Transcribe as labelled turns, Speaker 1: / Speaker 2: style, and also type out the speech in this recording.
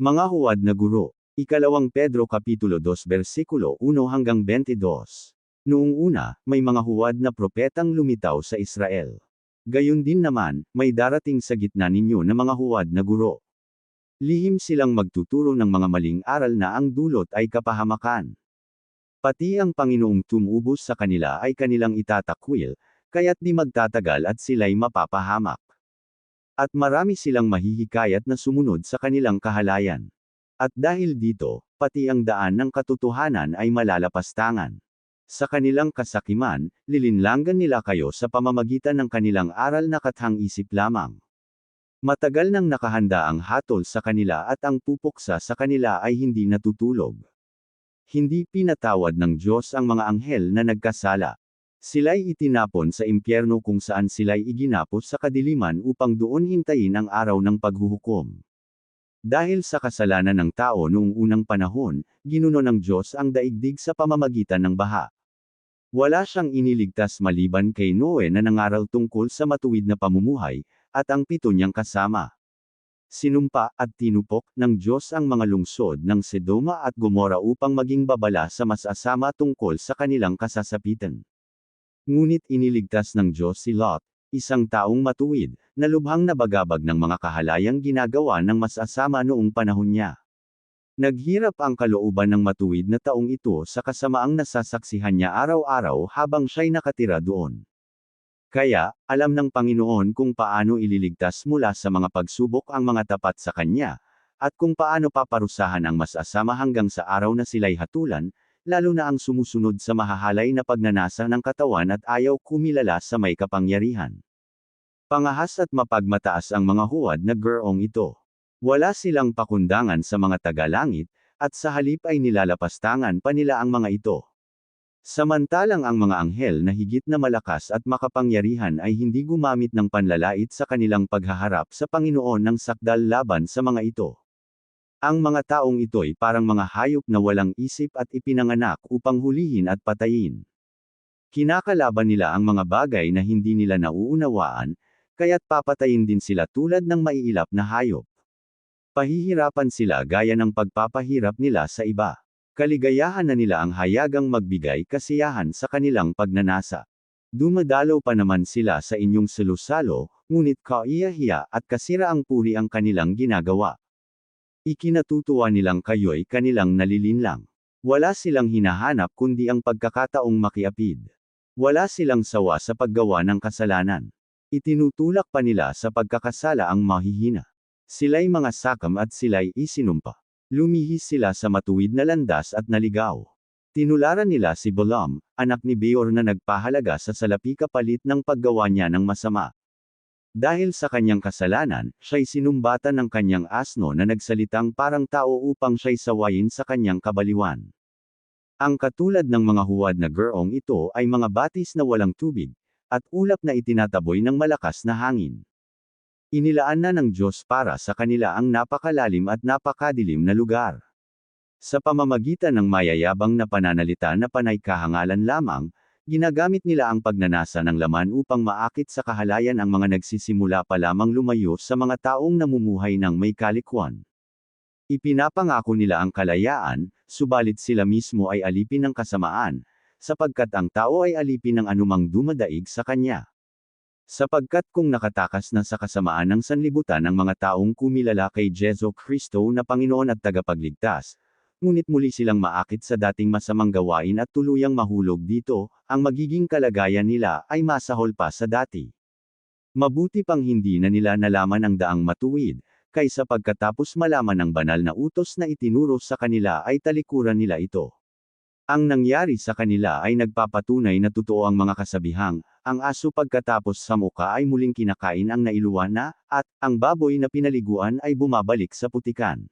Speaker 1: Mga huwad na guro. Ikalawang Pedro Kapitulo 2 versikulo 1 hanggang 22. Noong una, may mga huwad na propetang lumitaw sa Israel. Gayon din naman, may darating sa gitna ninyo na mga huwad na guro. Lihim silang magtuturo ng mga maling aral na ang dulot ay kapahamakan. Pati ang Panginoong tumubos sa kanila ay kanilang itatakwil, kaya't di magtatagal at sila'y mapapahamak. At marami silang mahihikayat na sumunod sa kanilang kahalayan. At dahil dito, pati ang daan ng katotohanan ay malalapastangan. Sa kanilang kasakiman, lilinlangan nila kayo sa pamamagitan ng kanilang aral na kathang isip lamang. Matagal nang nakahanda ang hatol sa kanila at ang pupuksa sa kanila ay hindi natutulog. Hindi pinatawad ng Diyos ang mga anghel na nagkasala. Sila'y itinapon sa impyerno kung saan sila'y iginapos sa kadiliman upang doon hintayin ang araw ng paghuhukom. Dahil sa kasalanan ng tao noong unang panahon, ginuno ng Diyos ang daigdig sa pamamagitan ng baha. Wala siyang iniligtas maliban kay Noe na nangaral tungkol sa matuwid na pamumuhay, at ang pito niyang kasama. Sinumpa at tinupok ng Diyos ang mga lungsod ng Sedoma at Gomora upang maging babala sa masasama tungkol sa kanilang kasasapitan. Ngunit iniligtas ng Diyos si Lot, isang taong matuwid, na lubhang nabagabag ng mga kahalayang ginagawa ng masasama noong panahon niya. Naghirap ang kalooban ng matuwid na taong ito sa kasamaang nasasaksihan niya araw-araw habang siya'y nakatira doon. Kaya, alam ng Panginoon kung paano ililigtas mula sa mga pagsubok ang mga tapat sa Kanya, at kung paano paparusahan ang masasama hanggang sa araw na sila'y hatulan, lalo na ang sumusunod sa mahahalay na pagnanasa ng katawan at ayaw kumilala sa may kapangyarihan. Pangahas at mapagmataas ang mga huwad na gerong ito. Wala silang pakundangan sa mga tagalangit, at sa halip ay nilalapastangan pa nila ang mga ito. Samantalang ang mga anghel na higit na malakas at makapangyarihan ay hindi gumamit ng panlalait sa kanilang paghaharap sa Panginoon ng sakdal laban sa mga ito. Ang mga taong ito'y parang mga hayop na walang isip at ipinanganak upang hulihin at patayin. Kinakalaban nila ang mga bagay na hindi nila nauunawaan, kaya't papatayin din sila tulad ng maiilap na hayop. Pahihirapan sila gaya ng pagpapahirap nila sa iba. Kaligayahan na nila ang hayagang magbigay kasiyahan sa kanilang pagnanasa. Dumadalaw pa naman sila sa inyong selusalo, ngunit kaiyahiya at kasira ang puri ang kanilang ginagawa. Ikinatutuwa nilang kayo'y kanilang nalilinlang. Wala silang hinahanap kundi ang pagkakataong makiapid. Wala silang sawa sa paggawa ng kasalanan. Itinutulak pa nila sa pagkakasala ang mahihina. Sila'y mga sakam at sila'y isinumpa. Lumihis sila sa matuwid na landas at naligaw. Tinularan nila si Balaam, anak ni Beor na nagpahalaga sa salapi kapalit ng paggawa niya ng masama. Dahil sa kanyang kasalanan, siya'y sinumbatan ng kanyang asno na nagsalitang parang tao upang siya'y sawayin sa kanyang kabaliwan. Ang katulad ng mga huwad na gerong ito ay mga batis na walang tubig, at ulap na itinataboy ng malakas na hangin. Inilaan na ng Diyos para sa kanila ang napakalalim at napakadilim na lugar. Sa pamamagitan ng mayayabang na pananalita na panay kahangalan lamang, ginagamit nila ang pagnanasa ng laman upang maakit sa kahalayan ang mga nagsisimula pa lamang lumayo sa mga taong namumuhay ng may kalikwan. Ipinapangako nila ang kalayaan, subalit sila mismo ay alipin ng kasamaan, sapagkat ang tao ay alipin ng anumang dumadaig sa kanya. Sapagkat kung nakatakas na sa kasamaan ng sanlibutan ang mga taong kumilala kay Jesu Kristo na Panginoon at tagapagligtas, ngunit muli silang maakit sa dating masamang gawain at tuluyang mahulog dito, ang magiging kalagayan nila ay masahol pa sa dati. Mabuti pang hindi na nila nalaman ang daang matuwid, kaysa pagkatapos malaman ng banal na utos na itinuro sa kanila ay talikuran nila ito. Ang nangyari sa kanila ay nagpapatunay na totoo ang mga kasabihang, ang aso pagkatapos sa muka ay muling kinakain ang nailuwan na, at, ang baboy na pinaliguan ay bumabalik sa putikan.